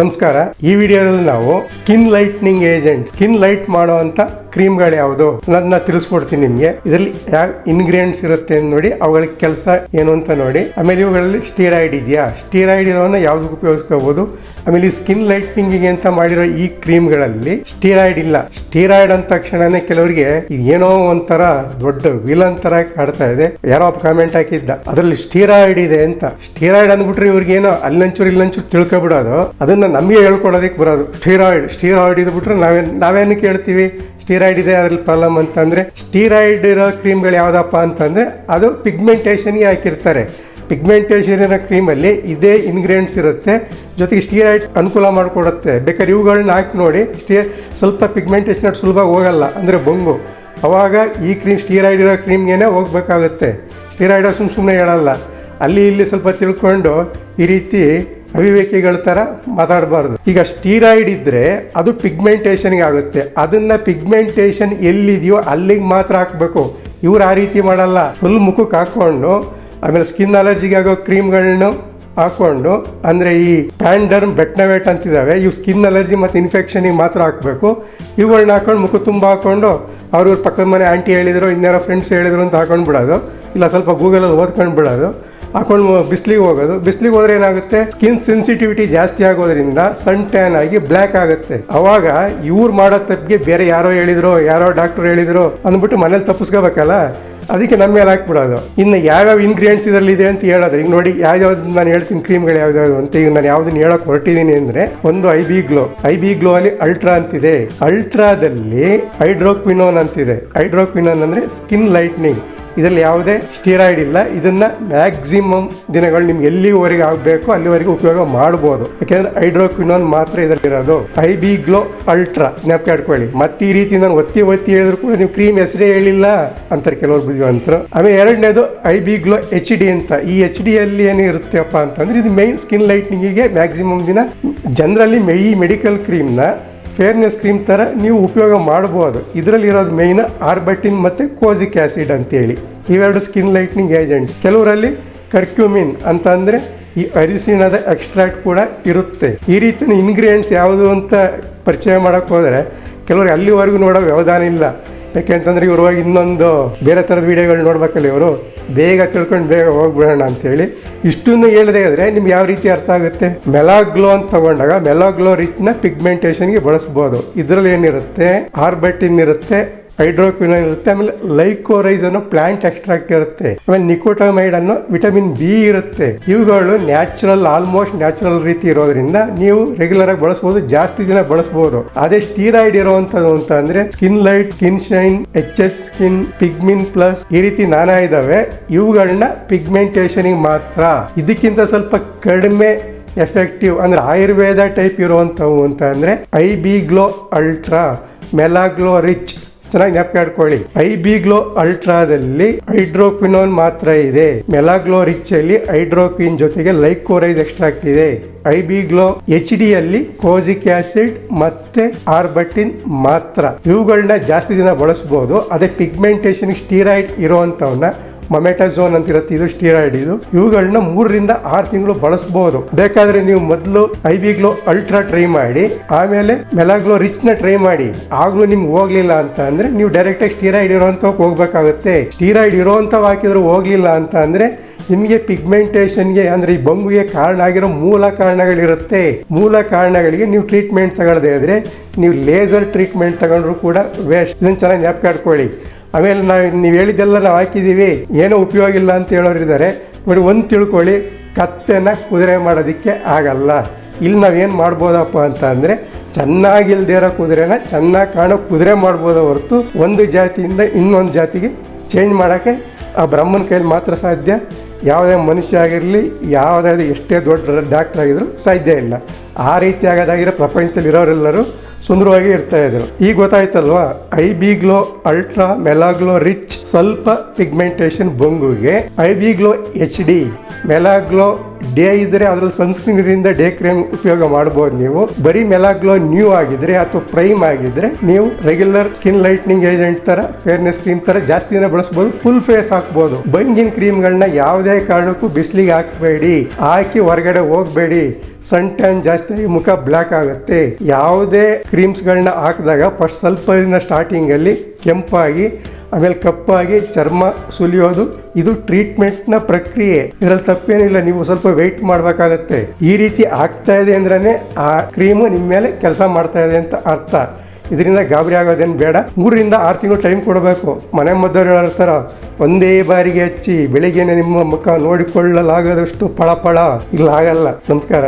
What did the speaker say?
ನಮಸ್ಕಾರ. ಈ ವಿಡಿಯೋದಲ್ಲಿ ನಾವು skin lightening agent skin light ಮಾಡುವಂತ ಕ್ರೀಮ್ಗಳು ಯಾವುದು ಅದನ್ನ ತಿಳಿಸ್ಕೊಡ್ತೀನಿ ನಿಮಗೆ. ಇದರಲ್ಲಿ ಯಾವ ಇನ್ಗ್ರೀಡಿಯೆಂಟ್ಸ್ ಇರುತ್ತೆ ಅಂತ ನೋಡಿ, ಅವುಗಳ ಕೆಲಸ ಏನು ಅಂತ ನೋಡಿ. ಆಮೇಲೆ ಇವುಗಳಲ್ಲಿ ಸ್ಟೀರಾಯ್ಡ್ ಇದೆಯಾ? ಸ್ಟೀರಾಯ್ಡ್ ಇರೋವನ್ನ ಯಾವ್ದಕ್ಕೆ ಉಪಯೋಗಿಸ್ಕೋಬಹುದು ಆಮೇಲೆ ಈ ಸ್ಕಿನ್ ಲೈಟ್ನಿಂಗ್ ಅಂತ ಮಾಡಿರೋ ಈ ಕ್ರೀಮ್ಗಳಲ್ಲಿ ಸ್ಟೀರಾಯ್ಡ್ ಇಲ್ಲ. ಸ್ಟೀರಾಯ್ಡ್ ಅಂದ ತಕ್ಷಣನೇ ಕೆಲವರಿಗೆ ಏನೋ ಒಂಥರ ದೊಡ್ಡ ವಿಲನ್ ತರ ಕಾಡ್ತಾ ಇದೆ. ಯಾರೋ ಕಾಮೆಂಟ್ ಹಾಕಿದ್ದ, ಅದರಲ್ಲಿ ಸ್ಟೀರಾಯ್ಡ್ ಇದೆ ಅಂತ. ಸ್ಟೀರಾಯ್ಡ್ ಅಂದ್ಬಿಟ್ರೆ ಇವ್ರಿಗೆ ಏನೋ ಅಲ್ಲಂಚೂರು ಇಲ್ಲಂಚೂರು ತಿಳ್ಕೊಬಿಡೋದು. ಅದನ್ನ ನಮಗೆ ಹೇಳ್ಕೊಡೋದಕ್ಕೆ ಬರೋದು. ಸ್ಟೀರಾಯ್ಡ್ ಸ್ಟೀರಾಯ್ಡ್ ಇದ್ಬಿಟ್ರೆ ನಾವೇನ್, ನಾವೇನು ಕೇಳ್ತೀವಿ? ಸ್ಟೀರಾಯ್ಡ್ ಇದೆ, ಅದ್ರಲ್ಲಿ ಪ್ರಾಬ್ಲಮ್ ಅಂತಂದರೆ ಸ್ಟೀರಾಯ್ಡ್ ಇರೋ ಕ್ರೀಮ್ಗಳು ಯಾವುದಪ್ಪ ಅಂತಂದರೆ ಅದು ಪಿಗ್ಮೆಂಟೇಷನ್ಗೆ ಹಾಕಿರ್ತಾರೆ. ಪಿಗ್ಮೆಂಟೇಷನ್ ಇರೋ ಕ್ರೀಮಲ್ಲಿ ಇದೇ ಇಂಗ್ರೀಡಿಯೆಂಟ್ಸ್ ಇರುತ್ತೆ. ಜೊತೆಗೆ ಸ್ಟೀರಾಯ್ಡ್ಸ್ ಅನುಕೂಲ ಮಾಡಿಕೊಡುತ್ತೆ. ಬೇಕಾದ್ರೆ ಇವುಗಳನ್ನ ಹಾಕಿ ನೋಡಿ, ಸ್ಟೀ, ಸ್ವಲ್ಪ ಪಿಗ್ಮೆಂಟೇಷನ್ ಸುಲಭ ಹೋಗಲ್ಲ, ಅಂದರೆ ಬೊಂಗು. ಅವಾಗ ಈ ಕ್ರೀಮ್ ಸ್ಟೀರಾಯ್ಡ್ ಇರೋ ಕ್ರೀಮ್ಗೇನೆ ಹೋಗ್ಬೇಕಾಗುತ್ತೆ. ಸ್ಟೀರಾಯ್ಡ್ ಸುಮ್ಮ ಸುಮ್ಮನೆ ಹೇಳಲ್ಲ. ಅಲ್ಲಿ ಇಲ್ಲಿ ಸ್ವಲ್ಪ ತಿಳ್ಕೊಂಡು ಈ ರೀತಿ ಅವಿವೇಕಿಗಳ ಥರ ಮಾತಾಡಬಾರ್ದು. ಈಗ ಸ್ಟೀರಾಯ್ಡ್ ಇದ್ದರೆ ಅದು ಪಿಗ್ಮೆಂಟೇಷನ್ಗೆ ಆಗುತ್ತೆ. ಅದನ್ನು ಪಿಗ್ಮೆಂಟೇಷನ್ ಎಲ್ಲಿದೆಯೋ ಅಲ್ಲಿಗೆ ಮಾತ್ರ ಹಾಕಬೇಕು. ಇವ್ರು ಆ ರೀತಿ ಮಾಡಲ್ಲ. ಫುಲ್ ಮುಖಕ್ಕೆ ಹಾಕ್ಕೊಂಡು, ಆಮೇಲೆ ಸ್ಕಿನ್ ಅಲರ್ಜಿಗೆ ಆಗೋ ಕ್ರೀಮ್ಗಳನ್ನು ಹಾಕ್ಕೊಂಡು, ಅಂದರೆ ಈ ಪ್ಯಾಂಡರ್ಮ್ ಬೆಟ್ನವೇಟ್ ಅಂತಿದ್ದಾವೆ ಇವು ಸ್ಕಿನ್ ಅಲರ್ಜಿ ಮತ್ತು ಇನ್ಫೆಕ್ಷನಿಗೆ ಮಾತ್ರ ಹಾಕಬೇಕು. ಇವುಗಳನ್ನ ಹಾಕೊಂಡು ಮುಖ ತುಂಬ ಹಾಕ್ಕೊಂಡು, ಅವ್ರವ್ರ ಪಕ್ಕದ ಮನೆ ಆಂಟಿ ಹೇಳಿದ್ರು, ಇನ್ಯಾರೋ ಫ್ರೆಂಡ್ಸ್ ಹೇಳಿದ್ರು ಅಂತ ಹಾಕೊಂಡು ಬಿಡೋದು ಇಲ್ಲ, ಸ್ವಲ್ಪ ಗೂಗಲಲ್ಲಿ ಓದ್ಕೊಂಡು ಬಿಡೋದು ಹಾಕೊಂಡು ಬಿಸಿಲಿಗೆ ಹೋಗೋದು. ಬಿಸಿಲಿಗೆ ಹೋದ್ರೆ ಏನಾಗುತ್ತೆ? ಸ್ಕಿನ್ ಸೆನ್ಸಿಟಿವಿಟಿ ಜಾಸ್ತಿ ಆಗೋದ್ರಿಂದ ಸನ್ ಟ್ಯಾನ್ ಆಗಿ ಬ್ಲ್ಯಾಕ್ ಆಗುತ್ತೆ. ಅವಾಗ ಇವ್ರು ಮಾಡೋ ತಪ್ಪಿಗೆ ಬೇರೆ ಯಾರೋ ಹೇಳಿದ್ರು, ಯಾರೋ ಡಾಕ್ಟರ್ ಹೇಳಿದ್ರು ಅಂದ್ಬಿಟ್ಟು ಮನೇಲಿ ತಪ್ಪಿಸ್ಕೋಬೇಕಲ್ಲ? ಅದಕ್ಕೆ ನಮ್ಮ ಮೇಲೆ ಹಾಕ್ಬಿಡೋದು. ಇನ್ನು ಯಾವ್ಯಾವ ಇಂಗ್ರೀಡಿಯೆಂಟ್ಸ್ ಇದರಲ್ಲಿ ಇದೆ ಅಂತ ಹೇಳೋದು. ಈಗ ನೋಡಿ ಯಾವ್ದು ನಾನು ಹೇಳ್ತೀನಿ, ಕ್ರೀಮ್ಗಳು ಯಾವ್ದಾವ್ದು ಅಂತ. ಈಗ ನಾನು ಯಾವ್ದನ್ನ ಹೇಳಕ್ ಹೊರಟಿದ್ದೀನಿ ಅಂದ್ರೆ ಒಂದು I B glow I B glow ಅಲ್ಲಿ ಅಲ್ಟ್ರಾ ಅಂತಿದೆ. ಅಲ್ಟ್ರಾದಲ್ಲಿ ಹೈಡ್ರೋಕ್ವಿನೋನ್ ಅಂತಿದೆ. ಹೈಡ್ರೋಕ್ವಿನೋನ್ ಅಂದ್ರೆ ಸ್ಕಿನ್ ಲೈಟ್ನಿಂಗ್ ಇದರಲ್ಲಿ ಯಾವುದೇ ಸ್ಟೀರಾಯ್ಡ್ ಇಲ್ಲ. ಇದನ್ನ ಮ್ಯಾಕ್ಸಿಮಮ್ ದಿನಗಳು ನಿಮ್ಗೆ ಎಲ್ಲಿವರೆಗೆ ಆಗಬೇಕು, ಅಲ್ಲಿವರೆಗೆ ಉಪಯೋಗ ಮಾಡ್ಬೋದು. ಯಾಕೆಂದ್ರೆ ಹೈಡ್ರೋಕ್ವಿನೋನ್ ಮಾತ್ರ ಇದರಲ್ಲಿರೋದು ಐ ಬಿ ಗ್ಲೋ ಅಲ್ಟ್ರಾ ಜ್ಞಾಪಕ ಇಟ್ಕೊಳ್ಳಿ ಮತ್ತೆ ಈ ರೀತಿ ನಾನು ಒತ್ತಿ ಒತ್ತಿ ಹೇಳಿದ್ರು ಕೂಡ ನೀವು ಕ್ರೀಮ್ ಹೆಸರೇ ಹೇಳಿಲ್ಲ ಅಂತಾರೆ ಕೆಲವರು ಬುದ್ಧಿವಂತರು. ಆಮೇಲೆ ಎರಡನೇದು I B glow H D ಅಂತ. ಈ ಎಚ್ ಡಿ ಅಲ್ಲಿ ಏನಿರುತ್ತೆಪ್ಪ ಅಂತಂದ್ರೆ ಇದು ಮೈನ್ ಸ್ಕಿನ್ ಲೈಟ್ನಿಂಗಿಗೆ ಮ್ಯಾಕ್ಸಿಮಮ್ ದಿನ, ಜನರಲ್ಲಿ ಈ ಮೆಡಿಕಲ್ ಕ್ರೀಮ್ನ ಫೇರ್ನೆಸ್ ಕ್ರೀಮ್ ಥರ ನೀವು ಉಪಯೋಗ ಮಾಡ್ಬೋದು ಇದರಲ್ಲಿರೋದು ಮೇಯ್ನ ಆರ್ಬಟಿನ್ ಮತ್ತು ಕೋಸಿಕ್ ಆ್ಯಸಿಡ್ ಅಂತೇಳಿ. ಇವೆರಡು ಸ್ಕಿನ್ ಲೈಟ್ನಿಂಗ್ ಏಜೆಂಟ್ಸ್ ಕೆಲವರಲ್ಲಿ ಕರ್ಕ್ಯೂಮಿನ್ ಅಂತ ಅಂದರೆ ಈ ಅರಿಶಿಣದ ಎಕ್ಸ್ಟ್ರಾಕ್ಟ್ ಕೂಡ ಇರುತ್ತೆ. ಈ ರೀತಿಯ ಇಂಗ್ರೀಡಿಯೆಂಟ್ಸ್ ಯಾವುದು ಅಂತ ಪರಿಚಯ ಮಾಡೋಕ್ಕೆ ಹೋದರೆ, ಕೆಲವರು ಅಲ್ಲಿವರೆಗೂ ನೋಡೋ ವ್ಯವಧಾನ ಇಲ್ಲ. ಯಾಕೆಂತಂದ್ರೆ ಇವರು ಇನ್ನೊಂದು ಬೇರೆ ಥರದ ವಿಡಿಯೋಗಳು ನೋಡ್ಬೇಕಲ್ಲ ಇವರು. ಬೇಗ ತಿಳ್ಕೊಂಡು ಬೇಗ ಹೋಗ್ಬಿಡೋಣ ಅಂತೇಳಿ ಇಷ್ಟನ್ನು ಹೇಳಿದೆ ಆದರೆ ನಿಮ್ಗೆ ಯಾವ ರೀತಿ ಅರ್ಥ ಆಗುತ್ತೆ? ಮೆಲಾಗ್ಲೋ ಅಂತ ತಗೊಂಡಾಗ ಮೆಲಾಗ್ಲೋ ರಿಚ್ನ ಪಿಗ್ಮೆಂಟೇಷನ್ಗೆ ಬಳಸ್ಬೋದು. ಇದರಲ್ಲಿ ಏನಿರುತ್ತೆ? ಆರ್ಬೆಟಿನ್ ಇರುತ್ತೆ ಹೈಡ್ರೋಕ್ವಿನೋನ್ ಇರುತ್ತೆ, ಆಮೇಲೆ ಲೈಕೋರೈಸ್ ಅನ್ನೋ ಪ್ಲಾಂಟ್ ಎಕ್ಸ್ಟ್ರಾಕ್ಟ್ ಇರುತ್ತೆ, ಆಮೇಲೆ ನಿಕೋಟಮೈಡ್ ಅನ್ನೋ ವಿಟಮಿನ್ ಬಿ ಇರುತ್ತೆ. ಇವುಗಳು ನ್ಯಾಚುರಲ್, ಆಲ್ಮೋಸ್ಟ್ ನ್ಯಾಚುರಲ್ ರೀತಿ ಇರೋದ್ರಿಂದ ನೀವು ರೆಗ್ಯುಲರ್ ಆಗಿ ಬಳಸಬಹುದು ಜಾಸ್ತಿ ದಿನ ಬಳಸಬಹುದು ಅದೇ ಸ್ಟೀರಾಯ್ಡ್ ಇರುವಂತದ್ದು ಅಂತ ಅಂದ್ರೆ skin light, skin shine, H S skin, pigmin plus ಈ ರೀತಿ ನಾನಾ ಇದಾವೆ. ಇವುಗಳನ್ನ ಪಿಗ್ಮೆಂಟೇಷನ್ ಮಾತ್ರ. ಇದಕ್ಕಿಂತ ಸ್ವಲ್ಪ ಕಡಿಮೆ ಎಫೆಕ್ಟಿವ್ ಅಂದ್ರೆ ಆಯುರ್ವೇದ ಟೈಪ್ ಇರುವಂಥವು ಅಂತ ಅಂದ್ರೆ I B glow ultra, melaglow rich ಚೆನ್ನಾಗಿ ಜ್ಞಾಪಕ ಐ ಬಿ ಗ್ಲೋ ಅಲ್ಟ್ರಾದಲ್ಲಿ ಹೈಡ್ರೋಕ್ವಿನೋನ್ ಮಾತ್ರ ಇದೆ. ಮೆಲಾಗ್ಲೋ ರಿಚ್ ಅಲ್ಲಿ ಹೈಡ್ರೋಕ್ವಿನ್ ಜೊತೆಗೆ ಲೈಕೋರೈಸ್ ಎಕ್ಸ್ಟ್ರಾಕ್ಟ್ ಇದೆ. I B glow H D ಅಲ್ಲಿ ಕೋಸಿಕ್ ಆಸಿಡ್ ಮತ್ತೆ ಆರ್ಬಟಿನ್ ಮಾತ್ರ. ಇವುಗಳನ್ನ ಜಾಸ್ತಿ ದಿನ ಬಳಸಬಹುದು ಅದೇ ಪಿಗ್ಮೆಂಟೇಷನ್ ಸ್ಟೀರಾಯ್ಡ್ ಇರುವಂತವನ್ನ ಮೊಮೆಟಾಝೋನ್ ಅಂತ ಇರುತ್ತೆ ಇದು. ಸ್ಟೀರಾಯ್ಡ್ ಇದು ಇವುಗಳನ್ನ ಮೂರರಿಂದ ಆರು ತಿಂಗಳು ಬಳಸಬಹುದು ಬೇಕಾದ್ರೆ ನೀವು ಮೊದಲು ಐ ಗ್ಲೋ ಅಲ್ಟ್ರಾ ಟ್ರೈ ಮಾಡಿ, ಆಮೇಲೆ ಮೆಲಾಗ್ಲೋ ರಿಚ್ನ ಟ್ರೈ ಮಾಡಿ. ಆಗ್ಲೂ ನಿಮ್ಗೆ ಹೋಗ್ಲಿಲ್ಲ ಅಂತ ಅಂದ್ರೆ ನೀವು ಡೈರೆಕ್ಟ್ ಆಗಿ ಸ್ಟೀರಾಯ್ಡ್ ಇರೋಂತ ಹೋಗ್ಬೇಕಾಗುತ್ತೆ. ಸ್ಟೀರಾಯ್ಡ್ ಇರೋಂಥವ್ ಹಾಕಿದ್ರು ಹೋಗ್ಲಿಲ್ಲ ಅಂತ ಅಂದ್ರೆ ನಿಮಗೆ ಪಿಗ್ಮೆಂಟೇಷನ್ಗೆ ಅಂದ್ರೆ ಈ ಬಂಗುಗೆ ಕಾರಣ ಆಗಿರೋ ಮೂಲ ಕಾರಣಗಳಿರುತ್ತೆ. ಮೂಲ ಕಾರಣಗಳಿಗೆ ನೀವು ಟ್ರೀಟ್ಮೆಂಟ್ ತಗೊಳ್ಳದೆ ಇದ್ರೆ ನೀವು ಲೇಸರ್ ಟ್ರೀಟ್ಮೆಂಟ್ ತಗೊಂಡ್ರು ಕೂಡ ವೇಸ್ಟ್. ಇದನ್ನ ಚೆನ್ನಾಗಿ ಜ್ಞಾಪಕ ಆಮೇಲೆ ನಾವು ನೀವು ಹೇಳಿದ್ದೆಲ್ಲ ನಾವು ಹಾಕಿದ್ದೀವಿ. ಏನೂ ಉಪಯೋಗ ಇಲ್ಲ ಅಂತ ಹೇಳೋರಿದ್ದಾರೆ. ಬಟ್ ಒಂದು ತಿಳ್ಕೊಳ್ಳಿ, ಕತ್ತೆನ ಕುದುರೆ ಮಾಡೋದಕ್ಕೆ ಆಗಲ್ಲ. ಇಲ್ಲಿ ನಾವೇನು ಮಾಡ್ಬೋದಪ್ಪ ಅಂತ ಅಂದರೆ, ಚೆನ್ನಾಗಿಲ್ದೇ ಇರೋ ಕುದುರೆನ ಚೆನ್ನಾಗಿ ಕಾಣೋ ಕುದುರೆ ಮಾಡ್ಬೋದ ಹೊರತು ಒಂದು ಜಾತಿಯಿಂದ ಇನ್ನೊಂದು ಜಾತಿಗೆ ಚೇಂಜ್ ಮಾಡೋಕ್ಕೆ ಆ ಬ್ರಹ್ಮನ ಕೈಯಲ್ಲಿ ಮಾತ್ರ ಸಾಧ್ಯ. ಯಾವುದೇ ಮನುಷ್ಯ ಆಗಿರಲಿ ಯಾವುದೇ ಎಷ್ಟೇ ದೊಡ್ಡ ಡಾಕ್ಟ್ರ್ ಆಗಿದ್ರು ಸಾಧ್ಯ ಇಲ್ಲ. ಆ ರೀತಿ ಆಗೋದಾಗಿರೋ ಪ್ರಪಂಚದಲ್ಲಿ ಇರೋರೆಲ್ಲರೂ ಸುಂದರವಾಗಿ ಇರ್ತಾ ಇದ್ರು. ಈಗ ಗೊತ್ತಾಯ್ತಲ್ವಾ? I B glow ultra melaglow rich ಸ್ವಲ್ಪ pigmentation ಬೊಂಗುಗೆ I B glow H D, melaglow day ಇದ್ರೆ ಅದ್ರಲ್ಲಿ ಸನ್ಸ್ಕ್ರೀನ್ ಇಂದ ಡೇ ಕ್ರೀಮ್ ಉಪಯೋಗ ಮಾಡಬಹುದು ನೀವು. ಬರೀ ಮೆಲಾಗ್ಲೋ ನ್ಯೂ ಆಗಿದ್ರೆ ಅಥವಾ ಪ್ರೈಮ್ ಆಗಿದ್ರೆ ನೀವು ರೆಗ್ಯುಲರ್ ಸ್ಕಿನ್ ಲೈಟ್ನಿಂಗ್ ಏಜೆಂಟ್ ತರ ಫೇರ್ನೆಸ್ ಕ್ರೀಮ್ ತರ ಜಾಸ್ತಿ ದಿನ ಬಳಸಬಹುದು ಫುಲ್ ಫೇಸ್ ಹಾಕ್ಬೋದು. ಬಂಗಿನ ಕ್ರೀಮ್ಗಳನ್ನ ಯಾವುದೇ ಕಾರಣಕ್ಕೂ ಬಿಸಿಲಿಗೆ ಹಾಕಬೇಡಿ. ಹಾಕಿ ಹೊರಗಡೆ ಹೋಗಬೇಡಿ. ಸನ್ ಟ್ಯಾನ್ ಜಾಸ್ತಿ ಆಗಿ ಮುಖ ಬ್ಲ್ಯಾಕ್ ಆಗುತ್ತೆ. ಯಾವುದೇ ಕ್ರೀಮ್ಸ್ಗಳನ್ನ ಹಾಕಿದಾಗ ಫಸ್ಟ್ ಸ್ವಲ್ಪ ದಿನ ಸ್ಟಾರ್ಟಿಂಗಲ್ಲಿ ಕೆಂಪಾಗಿ ಆಮೇಲೆ ಕಪ್ಪಾಗಿ ಚರ್ಮ ಸುಲಿಯೋದು, ಇದು ಟ್ರೀಟ್ಮೆಂಟ್ನ ಪ್ರಕ್ರಿಯೆ. ಇದರಲ್ಲಿ ತಪ್ಪೇನಿಲ್ಲ, ನೀವು ಸ್ವಲ್ಪ ವೆಯ್ಟ್ ಮಾಡಬೇಕಾಗತ್ತೆ. ಈ ರೀತಿ ಆಗ್ತಾ ಇದೆ ಅಂದ್ರೆ ಆ ಕ್ರೀಮು ನಿಮ್ಮ ಮೇಲೆ ಕೆಲಸ ಮಾಡ್ತಾ ಇದೆ ಅಂತ ಅರ್ಥ. ಇದರಿಂದ ಗಾಬರಿ ಆಗೋದೇನು ಬೇಡ. ಮೂರರಿಂದ ಆರು ತಿಂಗಳು ಟೈಮ್ ಕೊಡಬೇಕು. ಮನೆ ಮದ್ದವರು ಹೇಳ್ತಾರ, ಒಂದೇ ಬಾರಿಗೆ ಹಚ್ಚಿ, ಬೆಳಿಗ್ಗೆನೆ ನಿಮ್ಮ ಮುಖ ನೋಡಿಕೊಳ್ಳಲಾಗದಷ್ಟು ಫಳ ಫಳ ಇಲ್ಲ ಆಗಲ್ಲ ನಮಸ್ಕಾರ.